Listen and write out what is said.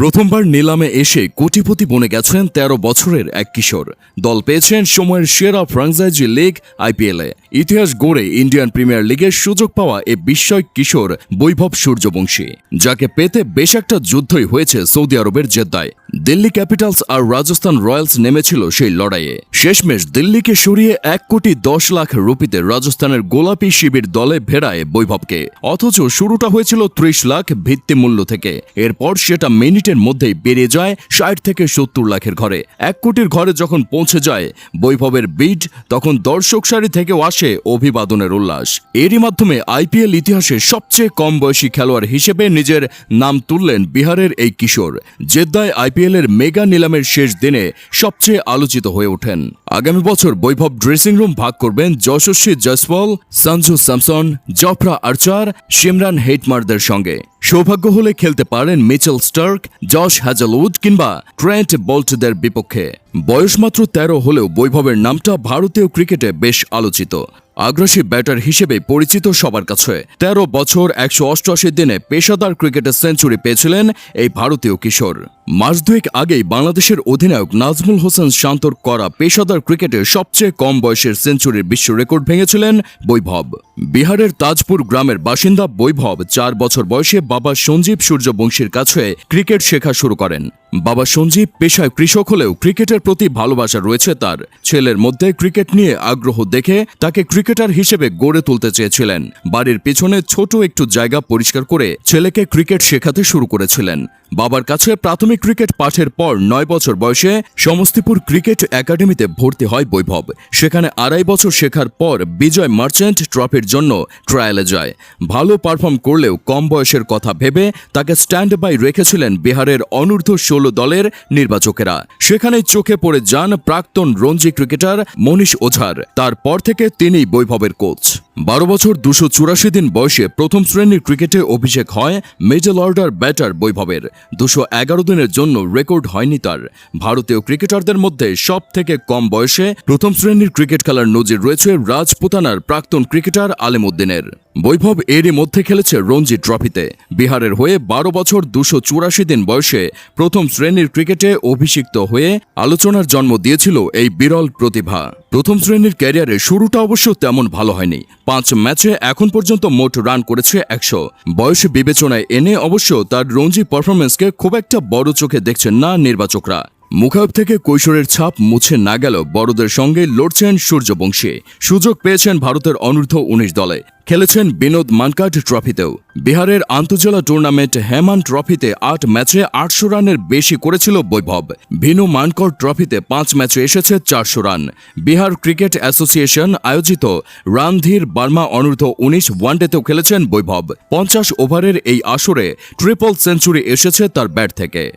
প্রথমবার নিলামে এসে কোটিপতি বনে গেছেন ১৩ বছরের এক কিশোর। দল পেয়েছেন সময়ের সেরা ফ্রাঞ্চাইজি লিগ আইপিএলে। ইতিহাস গড়ে ইন্ডিয়ান প্রিমিয়ার লিগের সুযোগ পাওয়া এ বিস্ময় কিশোর বৈভব সূর্যবংশী, যাকে পেতে বেশ একটা যুদ্ধই হয়েছে সৌদি আরবের জেদ্দায়। দিল্লি ক্যাপিটালস আর রাজস্থান রয়্যালস নেমেছিল সেই লড়াইয়ে। শেষমেশ দিল্লিকে সরিয়ে এক কোটি দশ লাখ রুপিতে রাজস্থানের গোলাপি শিবির দলে ভেড়ায় বৈভবকে। অথচ শুরুটা হয়েছিল ত্রিশ লাখ ভিত্তিমূল্য থেকে। এরপর সেটা মিনিটের মধ্যেই বেরিয়ে যায় ষাট থেকে সত্তর লাখের ঘরে। এক কোটির ঘরে যখন পৌঁছে যায় বৈভবের বিট তখন দর্শক সারি থেকেও আসে অভিবাদনের উল্লাস। এরই মাধ্যমে আইপিএল ইতিহাসে সবচেয়ে কম বয়সী খেলোয়াড় হিসেবে নিজের নাম তুললেন বিহারের এই কিশোর, জেদ্দায় আইপিএলের মেগা নিলামের শেষ দিনে সবচেয়ে আলোচিত হয়ে ওঠেন। আগামী বছর বৈভব ড্রেসিং রুম ভাগ করবেন Yashasvi Jaiswal, Sanju Samson, Jofra Archer, Shimron হেটমারদের সঙ্গে। সৌভাগ্য হলে খেলতে পারেন মিচেল স্টার্ক, জশ হ্যাজলউড কিংবা ট্রেন্ট বোল্টদের বিপক্ষে। বয়স মাত্র তেরো হলেও বৈভবের নামটা ভারতীয় ক্রিকেটে বেশ আলোচিত। আগ্রাসী ব্যাটার হিসেবে পরিচিত সবার কাছে। তেরো বছর একশো অষ্টআশি দিনে পেশাদার ক্রিকেটে সেঞ্চুরি পেয়েছিলেন এই ভারতীয় কিশোর। মাস দুয়েক আগেই বাংলাদেশের অধিনায়ক নাজমুল হোসেন শান্তর করা পেশাদার ক্রিকেটে সবচেয়ে কম বয়সের সেঞ্চুরির বিশ্ব রেকর্ড ভেঙেছিলেন বৈভব। বিহারের তাজপুর গ্রামের বাসিন্দা বৈভব চার বছর বয়সে বাবা সঞ্জীব সূর্যবংশীর কাছে ক্রিকেট শেখা শুরু করেন। বাবা সঞ্জীব পেশায় কৃষক হলেও ক্রিকেটের প্রতি ভালোবাসা রয়েছে তার। ছেলের মধ্যে ক্রিকেট নিয়ে আগ্রহ দেখে তাকে ক্রিকেটার হিসেবে গড়ে তুলতে চেয়েছিলেন। বাড়ির পেছনে ছোট একটু জায়গা পরিষ্কার করে ছেলেকে ক্রিকেট শেখাতে শুরু করেছিলেন। বাবার কাছে প্রাথমিক ক্রিকেট পাঠের পর নয় বছর বয়সে সমস্তিপুর ক্রিকেট একাডেমিতে ভর্তি হয় বৈভব। সেখানে আড়াই বছর শেখার পর বিজয় মার্চেন্ট ট্রফির জন্য ট্রায়ালে যায়। ভালো পারফর্ম করলেও কম বয়সের কথা ভেবে তাকে স্ট্যান্ড বাই রেখেছিলেন বিহারের অনূর্ধ্ব ষোলো দলের নির্বাচকেরা। সেখানেই চোখে পড়ে যান প্রাক্তন রঞ্জি ক্রিকেটার মনীষ ওঝার। তারপর থেকে তিনি বৈভবের কোচ। বারো বছর দুশো চুরাশি দিন বয়সে প্রথম শ্রেণির ক্রিকেটে অভিষেক হয় মিডল অর্ডার ব্যাটার বৈভবের। দুশো এগারো দিনের জন্য রেকর্ড হয়নি তার। ভারতীয় ক্রিকেটারদের মধ্যে সব থেকে কম বয়সে প্রথম শ্রেণির ক্রিকেট খেলার নজির রয়েছে রাজপুতানার প্রাক্তন ক্রিকেটার আলেমুদ্দিনের। বৈভব এরই মধ্যে খেলেছে রঞ্জি ট্রফিতে। বিহারের হয়ে বারো বছর দুশো চুরাশি দিন বয়সে প্রথম শ্রেণির ক্রিকেটে অভিষিক্ত হয়ে আলোচনার জন্ম দিয়েছিল এই বিরল প্রতিভা। প্রথম শ্রেণির ক্যারিয়ারে শুরুটা অবশ্য তেমন ভালো হয়নি। পাঁচ ম্যাচে এখন পর্যন্ত মোট রান করেছে একশো। বয়স বিবেচনায় এনে অবশ্য তার রঞ্জি পারফরমেন্সকে খুব একটা বড় চোখে দেখছেন না নির্বাচকরা। মুখাব থেকে কৈশোরের ছাপ মুছে না গেল বড়দের সঙ্গে লড়ছেন সূর্যবংশী। সুযোগ পেয়েছেন ভারতের অনূর্ধ্ব উনিশ দলে। খেলেছেন বিনোদ মানকাট ট্রফিতেও। বিহারের আন্তজেলা টুর্নামেন্ট হেমান ট্রফিতে আট ম্যাচে আটশো রানের বেশি করেছিল বৈভব। ভিনু মানকর ট্রফিতে পাঁচ ম্যাচে এসেছে চারশো রান। বিহার ক্রিকেট অ্যাসোসিয়েশন আয়োজিত রানধীর বার্মা অনূর্ধ্ব উনিশ ওয়ানডেতেও খেলেছেন বৈভব। পঞ্চাশ ওভারের এই আসরে ট্রিপল সেঞ্চুরি এসেছে তার ব্যাট থেকে।